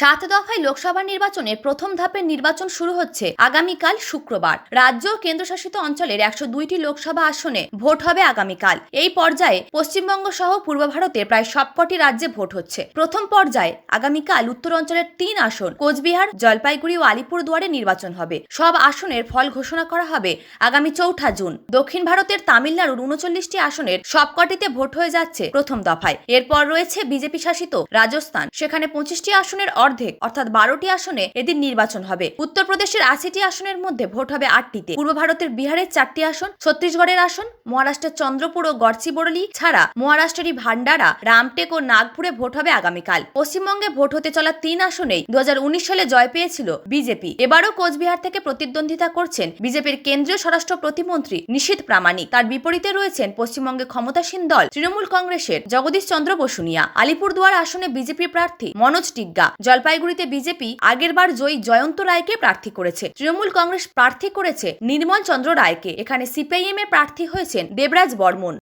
সাত দফায় লোকসভা নির্বাচনের প্রথম ধাপের নির্বাচন শুরু হচ্ছে আগামীকাল শুক্রবার। রাজ্য ও কেন্দ্রশাসিত অঞ্চলের একশো দুইটি লোকসভা আসনে ভোট হবে আগামীকাল। এই পর্যায়ে পশ্চিমবঙ্গ সহ পূর্ব ভারতের প্রায় সবকটি রাজ্যে ভোট হচ্ছে। প্রথম পর্যায়ে আগামীকাল উত্তর অঞ্চলের তিন আসন কোচবিহার, জলপাইগুড়ি ও আলিপুরদুয়ারে নির্বাচন হবে। সব আসনের ফল ঘোষণা করা হবে আগামী চৌঠা জুন। দক্ষিণ ভারতের তামিলনাড়ুর উনচল্লিশটি আসনের সবকটিতে ভোট হয়ে যাচ্ছে প্রথম দফায়। এরপর রয়েছে বিজেপি শাসিত রাজস্থান। সেখানে পঁচিশটি আসনের অর্ধেক, অর্থাৎ বারোটি আসনে এদিন নির্বাচন হবে। উত্তরপ্রদেশের আশিটি আসনের মধ্যে ভোট হবে আটটিতে। পূর্ব ভারতের বিহারের চারটি আসন, ছত্তিশগড়ের আসন, মহারাষ্ট্রের চন্দ্রপুর ও গড়চিবোড়লি ছাড়া মহারাষ্ট্রেরই ভান্ডারা রামটেক ও নাগপুরে ভোট হবে আগামীকাল। পশ্চিমবঙ্গে ভোট হতে চলা তিন আসনেই দু সালে জয় পেয়েছিল বিজেপি। এবারও কোচবিহার থেকে প্রতিদ্বন্দ্বিতা করছেন বিজেপির কেন্দ্রীয় স্বরাষ্ট্র প্রতিমন্ত্রী নিশীথ প্রামাণিক। তার বিপরীতে রয়েছেন পশ্চিমবঙ্গে ক্ষমতাসীন দল, তৃণমূল কংগ্রেসের জগদীশ চন্দ্র বসুনিয়া। আলিপুরদুয়ার আসনে বিজেপি প্রার্থী মনোজ টিগ্গা। জলপাইগুড়িতে বিজেপি আগেরবার জয়ী জয়ন্ত রায়কে প্রার্থী করেছে। তৃণমূল কংগ্রেস প্রার্থী করেছে নির্মল চন্দ্র রায়কে। এখানে সিপিআইএম এ প্রার্থী হয়েছেন দেবরাজ বর্মন।